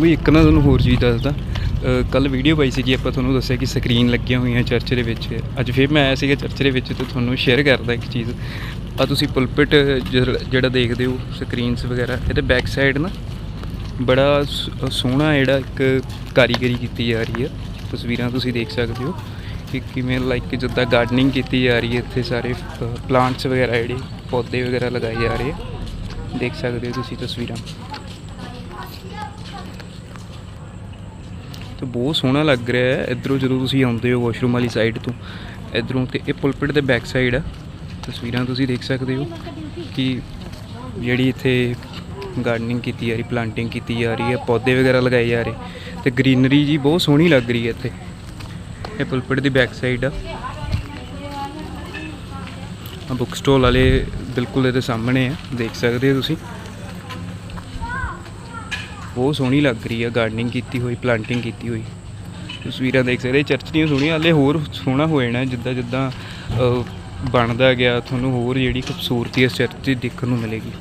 ਵੀ ਇੱਕ ਨਾ ਤੁਹਾਨੂੰ ਹੋਰ ਚੀਜ਼ ਦੱਸਦਾ। ਕੱਲ ਵੀਡੀਓ ਪਾਈ ਸੀਗੀ, ਆਪਾਂ ਤੁਹਾਨੂੰ ਦੱਸਿਆ ਕਿ ਸਕਰੀਨ ਲੱਗੀਆਂ ਹੋਈਆਂ ਚਰਚ ਦੇ ਵਿੱਚ। ਅੱਜ ਫਿਰ ਮੈਂ ਆਇਆ ਸੀਗਾ ਚਰਚ ਦੇ ਵਿੱਚ ਤੇ ਤੁਹਾਨੂੰ ਸ਼ੇਅਰ ਕਰਦਾ ਇੱਕ ਚੀਜ਼। ਆ ਤੁਸੀਂ ਪੁਲਪਿਟ ਜਿਹੜਾ ਦੇਖਦੇ ਹੋ ਸਕਰੀਨਸ ਵਗੈਰਾ, ਇਹਦੇ ਬੈਕ ਸਾਈਡ ਨਾ ਬੜਾ ਸ- ਸੋਹਣਾ ਜਿਹੜਾ ਇੱਕ ਕਾਰੀਗਰੀ ਕੀਤੀ ਜਾ ਰਹੀ ਹੈ ਤਸਵੀਰਾਂ ਤੁਸੀਂ ਦੇਖ ਸਕਦੇ ਹੋ ਕਿ ਕਿਵੇਂ ਲਾਈਕ ਜਿੱਦਾਂ ਗਾਰਡਨਿੰਗ ਕੀਤੀ ਜਾ ਰਹੀ ਹੈ ਇੱਥੇ ਸਾਰੇ ਪਲਾਂਟਸ ਵਗੈਰਾ ਜਿਹੜੇ, ਪੌਦੇ ਵਗੈਰਾ ਲਗਾਏ ਜਾ ਰਹੇ ਆ। ਦੇਖ ਸਕਦੇ ਹੋ ਤੁਸੀਂ ਤਸਵੀਰਾਂ। ਤੇ ਬਹੁਤ ਸੋਹਣਾ ਲੱਗ ਰਿਹਾ ਹੈ। ਇਧਰੋਂ ਜਦੋਂ ਤੁਸੀਂ ਆਉਂਦੇ ਹੋ ਵਾਸ਼ਰੂਮ ਵਾਲੀ ਸਾਈਡ ਤੋਂ, ਇਧਰੋਂ ਤੇ ਇਹ ਪੁਲਪਿਟ ਦੇ ਬੈਕ ਸਾਈਡ ਆ। ਤਸਵੀਰਾਂ ਤੁਸੀਂ ਦੇਖ ਸਕਦੇ ਹੋ ਕਿ ਜਿਹੜੀ ਇੱਥੇ ਗਾਰਡਨਿੰਗ ਕੀਤੀ ਜਾ ਰਹੀ ਪਲਾਂਟਿੰਗ ਕੀਤੀ ਜਾ ਰਹੀ ਹੈ, ਪੌਦੇ ਵਗੈਰਾ ਲਗਾਏ ਜਾ ਰਹੇ। ਤੇ ਗ੍ਰੀਨਰੀ ਜੀ ਬਹੁਤ ਸੋਹਣੀ ਲੱਗ ਰਹੀ ਹੈ ਇੱਥੇ। ਇਹ ਪੁਲਪਿਟ ਦੀ ਬੈਕ ਸਾਈਡ ਆ। ਬੁੱਕ ਸਟੋਲ ਵਾਲੇ ਬਿਲਕੁਲ ਇਹਦੇ ਸਾਹਮਣੇ ਆ। ਦੇਖ ਸਕਦੇ ਹੋ ਤੁਸੀਂ। ਬਹੁਤ ਸੋਹਣੀ ਲੱਗ ਰਹੀ ਹੈ ਗਾਰਡਨਿੰਗ ਕੀਤੀ ਹੋਈ ਪਲਾਂਟਿੰਗ ਕੀਤੀ ਹੋਈ। ਤਸਵੀਰਾਂ ਦੇਖ ਸਕਦੇ ਚਰਚ ਦੀਆਂ ਸੋਹਣੀਆਂ, ਹਾਲੇ ਹੋਰ ਸੋਹਣਾ ਹੋ ਜਾਣਾ, ਜਿੱਦਾਂ ਜਿੱਦਾਂ ਬਣਦਾ ਗਿਆ, ਤੁਹਾਨੂੰ ਹੋਰ ਜਿਹੜੀ ਖੂਬਸੂਰਤੀ ਇਸ ਚਰਚ ਦੀ ਦੇਖਣ ਨੂੰ ਮਿਲੇਗੀ।